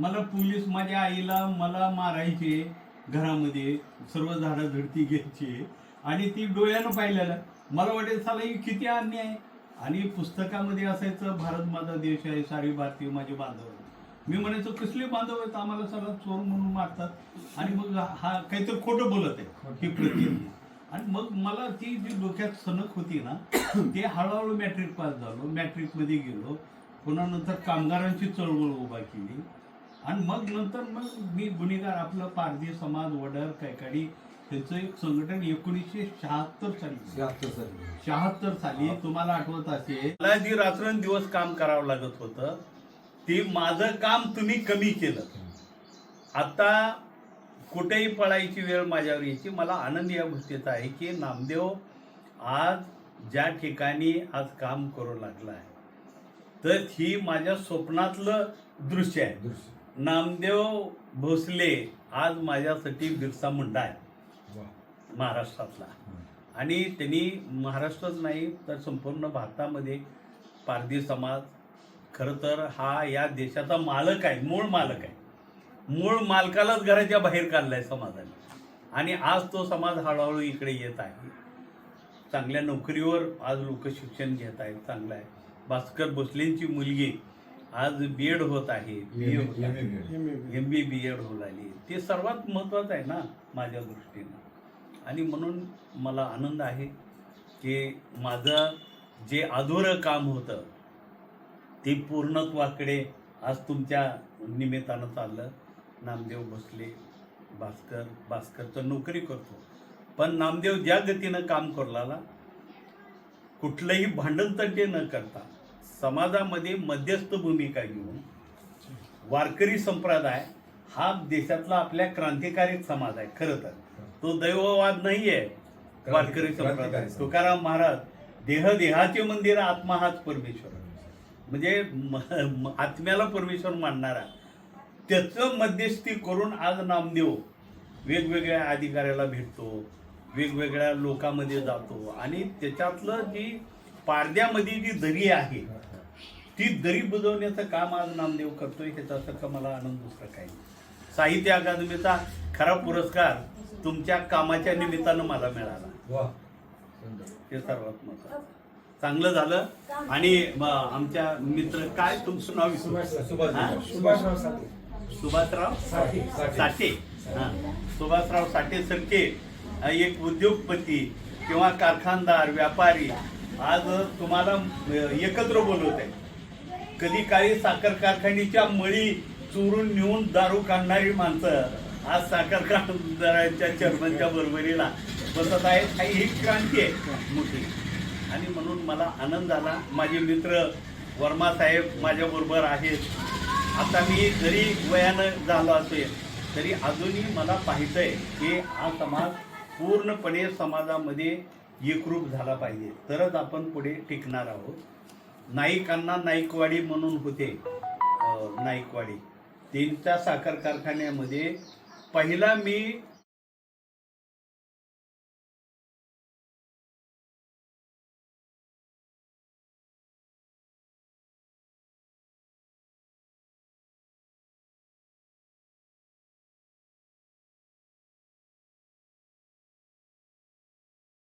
मला पोलीस माझ्या आईला मला मारायचे घरामध्ये सर्व झाडं झडती घ्यायची. आणि ती डोळ्यानं पाहिलेलं. मला वाटेल साला ही किती अन्याय. आहे. आणि पुस्तकामध्ये असायचं भारत माझा देश आहे सारी भारतीय माझे बांधव आहेत. मी म्हणायचो कसले बांधव आहेत? आम्हाला सगळं चोर म्हणून मारतात. आणि मग हा काहीतरी खोटं बोलत आहे ही प्रति आणि मग मला ती जी डोक्यात सनक होती ना ते हळूहळू मॅट्रिक पास झालो. मॅट्रिकमध्ये गेलो. पुन्हा नंतर कामगारांची चळवळ उभा केली. आणि मग नंतर मग मी गुन्हेगार आपलं पारधी समाज वडर कैकाडी ह्याचं एक संघटन एकोणीसशे शहात्तर साली. शहात्तर साली. शहात्तर साली. तुम्हाला आठवत असेल मला जी रात्रंदिवस काम करावं लागत होतं. ते माझं काम तुम्ही कमी केलं. आता कुठेही पळायची वेळ माझ्यावर यायची. मला आनंद या गोष्टीचा आहे की नामदेव आज ज्या ठिकाणी आज काम करू लागला आहे तर ही माझ्या स्वप्नातलं दृश्य आहे. दृश्य. नामदेव भोसले आज माझ्यासाठी बिरसा मुंडा आहे. महाराष्ट्रातला. आणि त्यांनी महाराष्ट्रच नाही तर संपूर्ण भारतामध्ये पारधी समाज खरं तर हा या देशाचा मालक आहे मूळ मालक आहे. मूळ मालकालाच घराच्या बाहेर काढलाय समाजाने. आणि आज तो समाज हळूहळू इकडे येत आहे. चांगल्या नोकरीवर आज लोक शिक्षण घेत आहेत चांगलं आहे. भास्कर भोसलेंची मुलगी आज बी एड होत आहे बी होत आहे. MA. M B B Ed होऊ लागली. ते सर्वात महत्त्वाचं आहे ना माझ्या दृष्टीनं. आणि म्हणून मला आनंद आहे की माझं जे अधुरं काम होतं ते पूर्णत्वाकडे आज तुमच्या निमित्तानं चाललं. नामदेव भोसले भास्कर भास्कर तर नोकरी करतो. पण नामदेव ज्या गतीनं काम करलाला कुठलंही भांडणतंटे न करता समाजामध्ये मध्यस्थ भूमिका घेऊन वारकरी संप्रदाय हा देशातला आपल्या क्रांतिकारी समाज आहे खरं तर. तो दैववाद नाहीये वारकरी संप्रदाय. तुकाराम महाराज देह देहाचे मंदिर आत्मा हाच परमेश्वर. म्हणजे आत्म्याला परमेश्वर मानणारा. त्याचं मध्यस्थी करून आज नामदेव वेगवेगळ्या अधिकाऱ्याला भेटतो वेगवेगळ्या लोकांमध्ये जातो आणि त्याच्यातलं जी पारद्यामध्ये जी दरी आहे ती दरी बुजवण्याचं काम आज नामदेव करतोय ह्याच्यासारखं मला आनंद दुसरा काही. साहित्य अकादमीचा खरा पुरस्कार तुमच्या कामाच्या निमित्तानं मला मिळाला हे सर्वात महत्वाचं चांगलं झालं आणि आमच्या मित्र काय तुमचं नाव? सुभाषराव साठे. साठे हा. सुभाषराव साठे सारखे अ, एक उद्योगपती किंवा कारखानदार व्यापारी आज तुम्हाला एकत्र बोलवत. आहे कधी काळी साखर कारखान्याच्या मळी चोरून नेऊन दारू काढणारी माणसं आज साखर कारखानदारांच्या चर्मनच्या बरोबरीला बसत आहेत. ही ही क्रांती आहे. मोठी. आणि म्हणून मला आनंद झाला माझे मित्र वर्मा साहेब माझ्याबरोबर आहेत. आता मी जरी वयानं झालो असेल तरी अजूनही मला पाहिजे की हा समाज पूर्णपणे समाजामध्ये एकरूप झाला पाहिजे. तरच आपण पुढे टिकणार आहोत. नाईकांना नाईकवाडी म्हणून होते नाईकवाडी. त्यांच्या साखर कारखान्यामध्ये पहिला मी